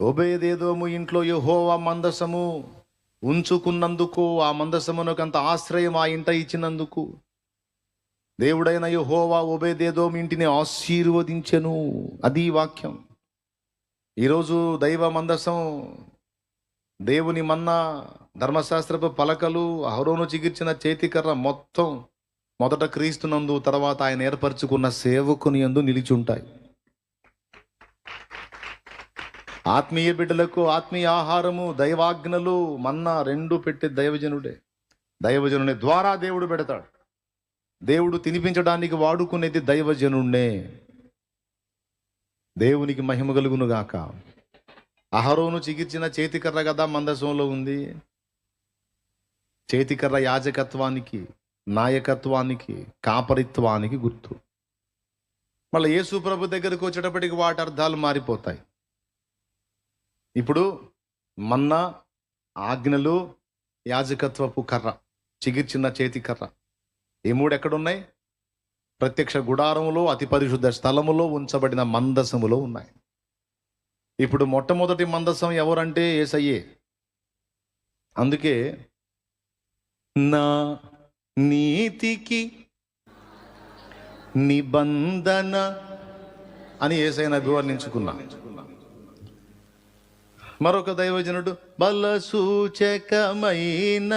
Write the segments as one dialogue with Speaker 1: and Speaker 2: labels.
Speaker 1: ఒబేదేదోము ఇంట్లో యహోవా మందసము ఉంచుకున్నందుకు ఆ మందసమునకు అంత ఆశ్రయం ఆ ఇంట ఇచ్చినందుకు. దేవుడైన యెహోవా ఒబేదేదోము ఇంటిని ఆశీర్వదించెను. అది వాక్యం. ఈరోజు దైవ మందసం దేవుని మన్నా ధర్మశాస్త్రపు పలకలు అహరోను చిగిర్చిన చేతికర్ర మొత్తం మొదట క్రీస్తునందు తర్వాత ఆయన ఏర్పరచుకున్న సేవకుని యందు నిలిచి ఉంటాయి. ఆత్మీయ బిడ్డలకు ఆత్మీయ ఆహారము దైవాజ్ఞలు మన్నా రెండు పెట్టే దైవజనుడే. దైవజనుని ద్వారా దేవుడు పెడతాడు. దేవుడు తినిపించడానికి వాడుకునేది దైవజనుణ్ణే. దేవునికి మహిమ కలుగునుగాక అహరోను చికిత్సిన చేతికర్ర కదా మందసంలో ఉంది. చేతికర్ర యాజకత్వానికి నాయకత్వానికి కాపరిత్వానికి గుర్తు. మళ్ళీ యేసు ప్రభు దగ్గరకు వచ్చేటప్పటికి వాటి అర్థాలు మారిపోతాయి. ఇప్పుడు మన్నా ఆజ్ఞలు యాజకత్వపు కర్ర చిగిర్చిన చేతి కర్ర. ఈ మూడు ఎక్కడున్నాయి ప్రత్యక్ష గుడారములో అతి పరిశుద్ధ స్థలములో ఉంచబడిన మందసములో ఉన్నాయి. ఇప్పుడు మొట్టమొదటి మందసం ఎవరంటే ఏసయ్యే? అందుకే నా నీతికి నిబంధన అని ఏసైనా అభివర్ణించుకున్నా మరొక దైవజనుడు బల సూచకమైన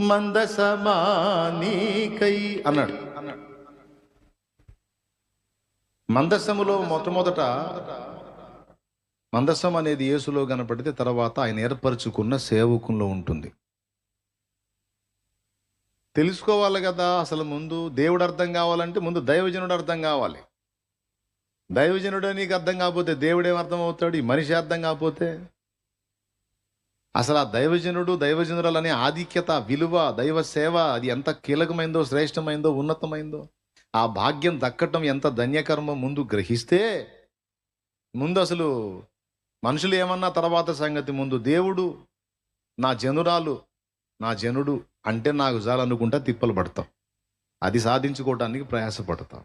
Speaker 1: మందసమానీకై అన్నాడు. మందసములో మొట్టమొదట మందసం అనేది యేసులో కనపడితే తర్వాత ఆయన ఏర్పరచుకున్న సేవకుల్లో ఉంటుంది. తెలుసుకోవాలి కదా అసలు ముందు దేవుడు అర్థం కావాలంటే ముందు దైవజనుడు అర్థం కావాలి. దైవజనుడు నీకు అర్థం కాకపోతే దేవుడేం అర్థం అవుతాడు? ఈ మనిషి అర్థం కాకపోతే? అసలు ఆ దైవజనుడు దైవజనురాలు అనే ఆధిక్యత విలువ దైవ సేవ అది ఎంత కీలకమైందో శ్రేష్టమైందో ఉన్నతమైందో? ఆ భాగ్యం దక్కటం ఎంత ధన్యకర్మ ముందు గ్రహిస్తే ముందు అసలు మనుషులు ఏమన్నా తర్వాత సంగతి ముందు దేవుడు నా జనురాలు నా జనుడు అంటే నాకు చాలనుకుంటా తిప్పలు పడతాం. అది సాధించుకోవటానికి ప్రయాసపడతాం.